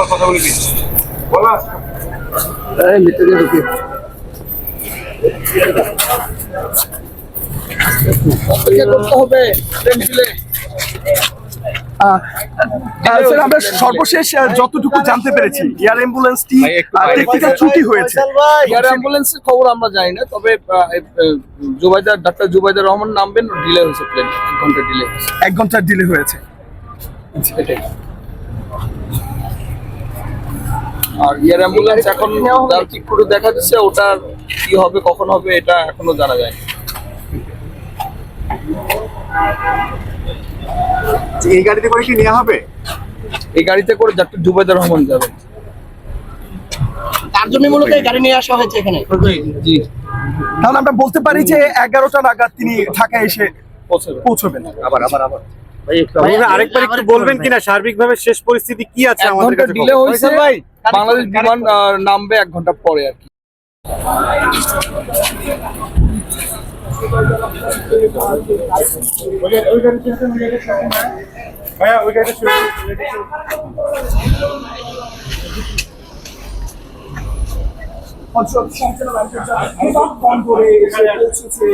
কথা বলে বলা এই ভিতরে ঢুকি করতে হবে স্যার আমরা সর্বশেষ যতটুকু জানতে পেরেছি এয়ার অ্যাম্বুলেন্সটি টেকনিক্যাল ত্রুটি হয়েছে। এয়ার অ্যাম্বুলেন্সের খবর আমরা জানি না তবে জুবাইদার ডাক্তার জুবাইদার রহমান নামবেন ডিলে হয়েছে প্লেন এক ঘণ্টা ডিলে হয়েছে। এক ঘণ্টার ডিলে হয়েছে। আর এয়ার অ্যাম্বুলেন্স এখন যান্ত্রিক ত্রুটি দেখা দিচ্ছে ওটার কি হবে কখন হবে এটা এখনও জানা যায় না। এই গাড়িতে করে কি নেওয়া হবে? এই গাড়িতে করে ডাক্তার জুবাইদার রহমান যাবেন তার জন্য মূলত এই গাড়ি নিয়ে আসা হয়েছে এখানে। জি তাহলে আমরা বলতে পারি যে এগারোটা নাগাদ তিনি ঢাকায় এসে পৌঁছাবে পৌঁছবেন। ভাইয়া, আরেকবার একটু বলবেন কিনা সার্বিকভাবে শেষ পরিস্থিতি কি আছে আমাদের কাছে ডিলে খবর? হয়েছে। বাংলাদেশ বিমান নামবে এক ঘণ্টা পরে আর কি। শুরু ফোন করে এসে পৌঁছেছে